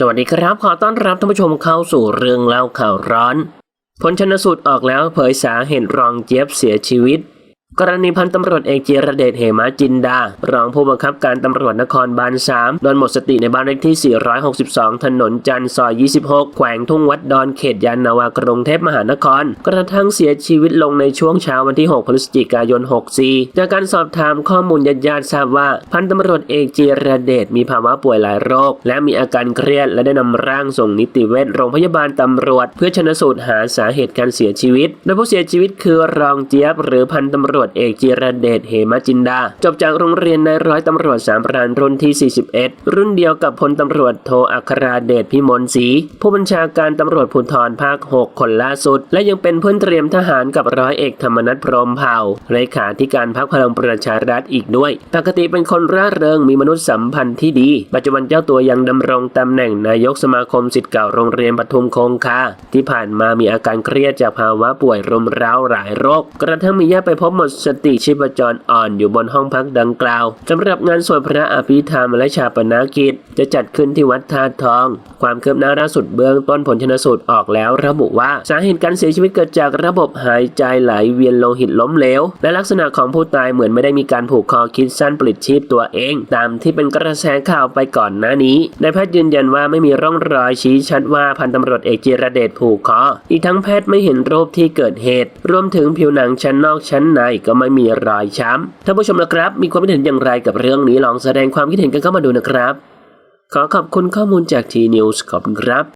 สวัสดีครับ ขอต้อนรับท่านผู้ชมเข้าสู่เรื่องเล่าข่าวร้อน ผลชนสูตรออกแล้วเผยสาเหตุรองเจี๊ยบเสียชีวิต กรณีพันตำรวจเอกจิรเดชเหมาจินดา รองผู้บังคับการตำรวจนครบาล 3 โดนหมดสติในบ้านเลขที่ 462 ถนนจันทร์ซอย 26 แขวงทุ่งวัดดอนเขตยานนาวากรุงเทพมหานคร กระทั่งเสียชีวิตลงในช่วงเช้าวันที่ 6 พฤศจิกายน 64 จากการสอบถามข้อมูลญาติญาติทราบว่าพันตำรวจเอกจิรเดชมีภาวะป่วยหลายโรค และมีอาการเครียดและได้นำร่างส่งนิติเวชโรงพยาบาลตำรวจ เพื่อชนสูตรหาสาเหตุการเสียชีวิต โดยผู้เสียชีวิตคือรองเจี๊ยบหรือพันตำรวจเอกจิรเดชเหมจินดา จบจากโรงเรียนนายร้อยตำรวจสามพรานรุ่นที่ 41 รุ่นเดียวกับพลตำรวจโทอัคราเดชพิมลศรีผู้บัญชาการตำรวจภูธรภาค 6 คนล่าสุด และยังเป็นเพื่อนเตรียมทหารกับร้อยเอกธรรมนัฐพรหมเผ่าเลขาธิการพรรคพลังประชารัฐอีกด้วย ปกติเป็นคนร่าเริงมีมนุษยสัมพันธ์ที่ดี ปัจจุบันเจ้าตัวยังดำรงตำแหน่งนายกสมาคมสิทธิ์เก่าโรงเรียนปทุมคงคาที่ผ่านมามีอาการเครียดจากภาวะป่วยรุมเร้าหลายโรค กระทั่งมีญาติไปพบหมดสติชีพจรอ่อนอยู่บนห้องพักดังกล่าวสำหรับงานสวดพระอภิธรรมและชาปนกิจ จะจัดขึ้นที่วัดท่าทอง ความคืบหน้าล่าสุดเบื้องต้นผลชนสูตรออกแล้วระบุว่าสาเหตุการเสียชีวิตเกิดจากระบบหายใจไหลเวียนโลหิตล้มเหลว และลักษณะของผู้ตายเหมือนไม่ได้มีการผูกคอคิดสั้นปลิดชีพตัวเอง ตามที่เป็นกระแสข่าวไปก่อนหน้านี้นายแพทย์ยืนยันว่าไม่มีร่องรอยชี้ชัดว่าพันตำรวจเอกจิรเดชผูกคออีกทั้งแพทย์ไม่เห็นรูปที่เกิดเหตุ รวมถึงผิวหนังชั้นนอกชั้นในก็ไม่มีรอยช้ำท่านผู้ชมนะครับ มีความคิดเห็นอย่างไรกับเรื่องนี้ลองแสดงความคิดเห็นกันเข้ามาดูนะครับ ขอขอบคุณข้อมูลจากทีนิวส์ขอบคุณครับ